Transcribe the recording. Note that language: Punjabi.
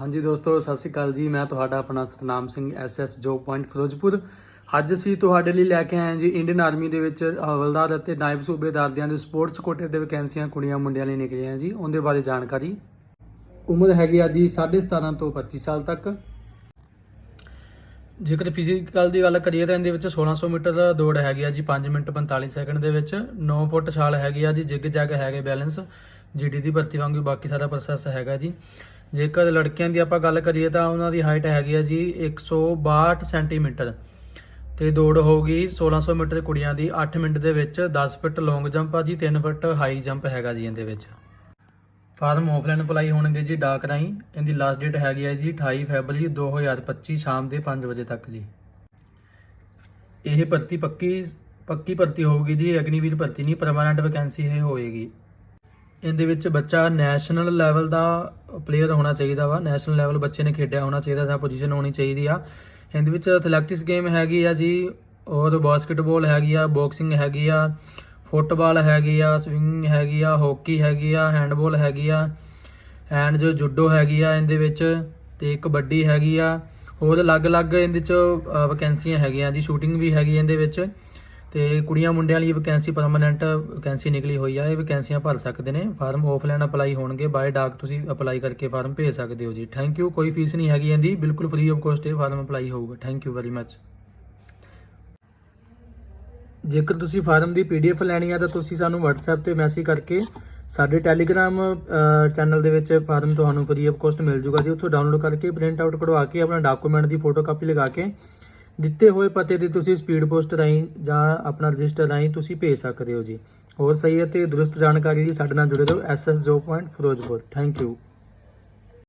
ਹਾਂਜੀ ਦੋਸਤੋ, ਸਤਿ ਸ਼੍ਰੀ ਅਕਾਲ ਜੀ। ਮੈਂ ਤੁਹਾਡਾ ਆਪਣਾ Satnam Singh SS job point Ferozepur. ਅੱਜ ਅਸੀਂ ਤੁਹਾਡੇ ਲਈ ਲੈ ਕੇ ਆਏ ਹਾਂ ਜੀ ਇੰਡੀਅਨ ਆਰਮੀ ਦੇ ਵਿੱਚ ਹਵਲਦਾਰ ਅਤੇ ਨਾਇਬ ਸੂਬੇਦਾਰ ਦੀਆਂ ਦੇ ਸਪੋਰਟਸ ਕੋਟੇ ਦੇ ਵੈਕੈਂਸੀਆਂ, ਕੁੜੀਆਂ, ਮੁੰਡਿਆਂ ਲਈ ਨਿਕਲੀਆਂ ਜੀ। ਉਹਦੇ ਬਾਰੇ ਜਾਣਕਾਰੀ। ਉਮਰ ਹੈਗੀ ਆ ਜੀ 17.5 ਤੋਂ 25 ਸਾਲ ਤੱਕ। ਜੇਕਰ ਫਿਜ਼ੀਕਲ ਦੀ ਗੱਲ ਕਰੀਏ ਤਾਂ ਇਹਦੇ ਵਿੱਚ 1600 ਮੀਟਰ ਦਾ ਦੌੜ ਹੈਗੀ ਆ ਜੀ 5 ਮਿੰਟ 45 ਸੈਕਿੰਡ ਦੇ ਵਿੱਚ। 9 ਫੁੱਟ ਛਾਲ ਹੈਗੀ ਆ ਜੀ ਜਿੱਗ ਜੈਗ ਹੈਗੇ ਬੈਲੈਂਸ। ਜੀਡੀ ਦੀ ਭਰਤੀ ਵਾਂਗੂ ਬਾਕੀ ਸਾਰਾ ਪ੍ਰੋਸੈਸ ਹੈਗਾ ਜੀ। ਜੇਕਰ ਲੜਕੀਆਂ ਦੀ ਆਪਾਂ ਗੱਲ ਕਰੀਏ ਤਾਂ ਉਹਨਾਂ ਦੀ ਹਾਈਟ ਹੈਗੀ ਆ ਜੀ 162 ਸੈਂਟੀਮੀਟਰ ਤੇ ਦੌੜ ਹੋਊਗੀ 1600 ਮੀਟਰ ਕੁੜੀਆਂ ਦੀ 8 ਮਿੰਟ ਦੇ ਵਿੱਚ 10 ਫੁੱਟ ਲੌਂਗ ਜੰਪ ਆ ਜੀ 3 ਫੁੱਟ ਹਾਈ ਜੰਪ ਹੈਗਾ ਜੀ ਇਹਦੇ ਵਿੱਚ। ਫਾਰਮ ਆਫਲਾਈਨ ਅਪਲਾਈ ਹੋਣਗੇ ਜੀ ਡਾਕ ਰਾਹੀਂ। ਇਹਦੀ ਲਾਸਟ ਡੇਟ ਹੈਗੀ ਹੈ ਜੀ 28 ਫੈਬਰਵਰੀ 2025 ਸ਼ਾਮ ਦੇ 5 ਵਜੇ ਤੱਕ ਜੀ। ਇਹ ਭਰਤੀ ਪੱਕੀ ਪੱਕੀ ਭਰਤੀ ਹੋਊਗੀ ਜੀ, ਅਗਨੀਵੀਰ ਭਰਤੀ ਨਹੀਂ ਪਰਮਾਨੈਂਟ ਵੈਕੈਂਸੀ ਇਹ ਹੋਏਗੀ। ਇਹਦੇ ਵਿੱਚ ਬੱਚਾ ਨੈਸ਼ਨਲ ਲੈਵਲ ਦਾ ਪਲੇਅਰ ਹੋਣਾ ਚਾਹੀਦਾ ਵਾ। ਨੈਸ਼ਨਲ ਲੈਵਲ ਬੱਚੇ ਨੇ ਖੇਡਿਆ ਹੋਣਾ ਚਾਹੀਦਾ, ਜਾਂ ਪੋਜੀਸ਼ਨ ਹੋਣੀ ਚਾਹੀਦੀ ਆ। ਇਹਦੇ ਵਿੱਚ ਐਥਲੈਟਿਕਸ ਗੇਮ ਹੈਗੀ ਆ ਜੀ, ਔਰ ਬਾਸਕਟਬਾਲ ਹੈਗੀ ਆ ਬਾਕਸਿੰਗ ਹੈਗੀ ਆ ਫੁੱਟਬਾਲ ਹੈਗੀ ਆ ਸਵਿੰਗ ਹੈਗੀ ਆ ਹਾਕੀ ਹੈਗੀ ਆ ਹੈਂਡਬਾਲ ਹੈਗੀ ਆ ਐਂਡ ਜੋ ਜੁੱਡੋ ਹੈਗੀ ਆ ਇਹਦੇ ਵਿੱਚ, ਤੇ ਕਬੱਡੀ ਹੈਗੀ ਆ, ਹੋਰ ਅਲੱਗ-ਅਲੱਗ ਇਹਦੇ ਚ ਵੈਕੈਂਸੀਆਂ ਹੈਗੀਆਂ ਜੀ। ਸ਼ੂਟਿੰਗ ਵੀ ਹੈਗੀ ਇਹਦੇ ਵਿੱਚ। ਤੇ ਕੁੜੀਆਂ ਮੁੰਡਿਆਂ ਲਈ ਵੈਕੈਂਸੀ ਪਰਮਨੈਂਟ ਵੈਕੈਂਸੀ ਨਿਕਲੀ ਹੋਈ ਆ, ਇਹ ਵੈਕੈਂਸੀਆਂ ਭਰ ਸਕਦੇ ਨੇ। ਫਾਰਮ ਆਫਲਾਈਨ ਅਪਲਾਈ ਹੋਣਗੇ ਬਾਏ ਡਾਕ ਤੁਸੀਂ ਅਪਲਾਈ ਕਰਕੇ ਫਾਰਮ ਭੇਜ ਸਕਦੇ ਹੋ ਜੀ। ਥੈਂਕ ਯੂ ਕੋਈ ਫੀਸ ਨਹੀਂ ਹੈਗੀ ਇਹਦੀ, ਬਿਲਕੁਲ ਫ੍ਰੀ ਆਫ ਕੋਸਟ ਇਹ ਫਾਰਮ ਅਪਲਾਈ ਹੋਊਗਾ। ਥੈਂਕ ਯੂ ਵੈਰੀ ਮੱਚ ਜੇਕਰ ਤੁਸੀਂ ਫਾਰਮ ਦੀ ਪੀਡੀਐਫ ਲੈਣੀ ਆ, ਤਾਂ ਤੁਸੀਂ ਸਾਨੂੰ WhatsApp ਤੇ ਮੈਸੇਜ ਕਰਕੇ ਸਾਡੇ ਟੈਲੀਗ੍ਰਾਮ ਚੈਨਲ ਦੇ ਵਿੱਚ ਫਾਰਮ ਤੁਹਾਨੂੰ ਫ੍ਰੀ ਆਫ ਕੋਸਟ ਮਿਲ ਜੂਗਾ ਜੀ। ਉੱਥੋਂ ਡਾਊਨਲੋਡ ਕਰਕੇ ਪ੍ਰਿੰਟ ਆਊਟ ਕਢਵਾ ਕੇ ਆਪਣਾ ਡਾਕੂਮੈਂਟ ਦੀ ਫੋਟੋ ਕਾਪੀ ਲਗਾ ਕੇ ਦਿੱਤੇ ਹੋਏ ਪਤੇ ਤੇ ਤੁਸੀਂ ਸਪੀਡ ਪੋਸਟ ਰਾਹੀਂ ਜਾਂ ਆਪਣਾ ਰਜਿਸਟਰ ਰਾਹੀਂ ਤੁਸੀਂ ਭੇਜ ਸਕਦੇ ਹੋ ਜੀ। ਹੋਰ ਸਹੀ ਅਤੇ ਦਰੁਸਤ ਜਾਣਕਾਰੀ ਲਈ ਸਾਡੇ ਨਾਲ ਜੁੜੇ ਰਹੋ ਐਸਐਸ ਜੋ ਪੁਆਇੰਟ ਫਿਰੋਜ਼ਪੁਰ। Thank you